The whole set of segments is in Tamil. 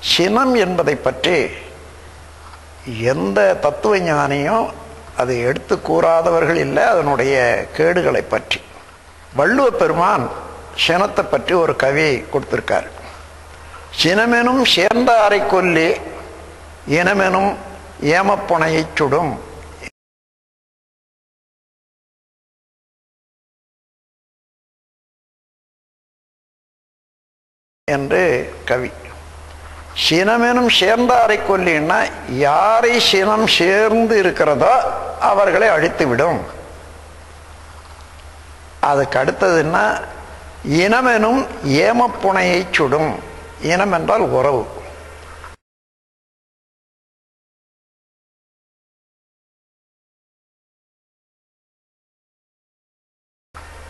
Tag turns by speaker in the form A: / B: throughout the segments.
A: சினம் என்பதை பற்றி எந்த தத்துவ ஞானியும் அதை எடுத்து கூறாதவர்கள் இல்லை அதனுடைய கேடுகளை பற்றி. வள்ளுவ பெருமான் சினத்தை பற்றி ஒரு கவி கொடுத்திருக்கார். சினமெனும் சேர்ந்தாரை கொல்லி இனமெனும் ஏமப்புனையை சுடும். என்று கவி. சினமெனும் சேர்ந்தாரை கொல்லின்னா யாரை சினம் சேர்ந்து இருக்கிறதோ அவர்களை அழித்துவிடும். அதுக்கு அடுத்ததுன்னா இனமெனும் ஏமப்புனையை சுடும். இனம் என்றால் உறவு.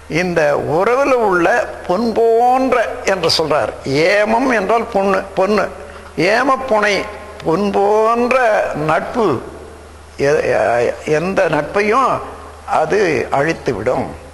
A: இந்த உறவில் உள்ள பொன் போன்ற என்று சொல்றார். ஏமம் என்றால் பொண்ணு பொண்ணு. ஏமப்புனை பொன் போன்ற நட்பு எ- எந்த நட்பையும் அது அழித்துவிடும். விடும்